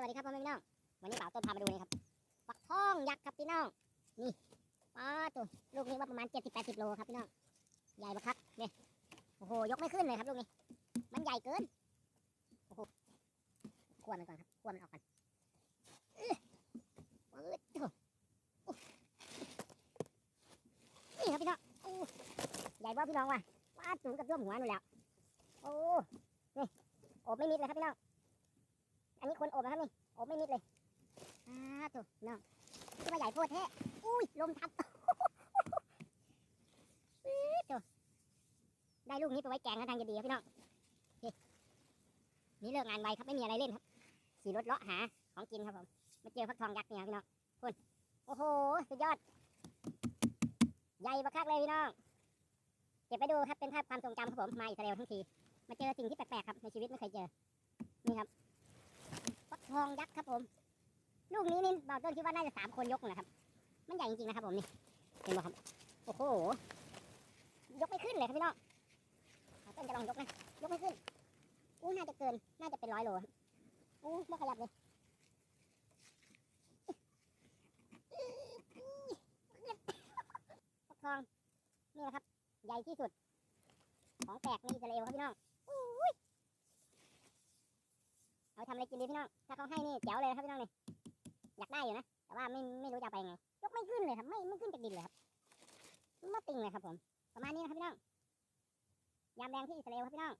สวัสดีครับพ่อแม่พี่น้อง วันนี้บ่าวต้นพามาดูนี่ครับปักทองยักษ์ครับพี่น้อง นี่ป้าตัวลูกนี้ว่าประมาณเจ็ดสิบแปดสิบโลครับพี่น้อง ใหญ่ปะครับเนี่ยโอ้โห ยกไม่ขึ้นเลยครับลูกนี้ มันใหญ่เกิน โอ้โหขั้วมันก่อนครับขั้วมันออกก่อนอือโอ้นี่ครับพี่น้องโอ้ใหญ่บ่พี่น้องว่ะว้าสูงกับท่วมหัวนู่นแล้ว โอ้ นี่ โอบไม่มิดเลยครับพี่น้อง อันนี้คนอบนะครับนี่อบไม่มิดเลยอ่าตัวน้องที่มาใหญ่โพดแท้อุ้ยลมทับปื๊ดตัวได้ลูกนี้ไปไว้แกงนะทางจะดีครับพี่น้องนี่เลิกงานไวครับไม่มีอะไรเล่นครับขี่รถเลาะหาของกินครับผมมาเจอฟักทองยักษ์เนี่ยพี่น้องคุณโอ้โหสุดยอด ใหญ่ประคักเลยพี่น้องเก็บไปดูครับเป็นภาพความทรงจำครับผมมาอิสราเอลทั้งที มาเจอสิ่งที่แปลกๆครับในชีวิตไม่เคยเจอนี่ครับ ทองยักษ์ครับผม ลูกนี้นี่บ่าวต้นคิดว่าน่าจะสามคนยกนะครับ มันใหญ่จริงๆนะครับผมนี่เห็นไหมครับ โอ้โห ยกไม่ขึ้นเลยครับพี่น้องต้นจะลองยกนะ ยกไม่ขึ้น อู้น่าจะเกิน น่าจะเป็นร้อยโลครับอู้ไม่ขยับเลยทอง นี่นะครับ ใหญ่ที่สุด ของแปลกในอิสราเอลครับพี่น้องอู้ย เอาทำอะไร กินดีพี่น้อง ถ้าเขาให้นี่แจ๋วเลยครับพี่น้องนี่อยากได้อยู่นะ แต่ว่าไม่ไม่รู้จะเอาไปไง ยกไม่ขึ้นเลยครับ ไม่ไม่ขึ้นจากดินเลยครับมาติงเลยครับผม ประมาณนี้นะครับพี่น้อง ยามแดงที่อิสราเอลครับพี่น้อง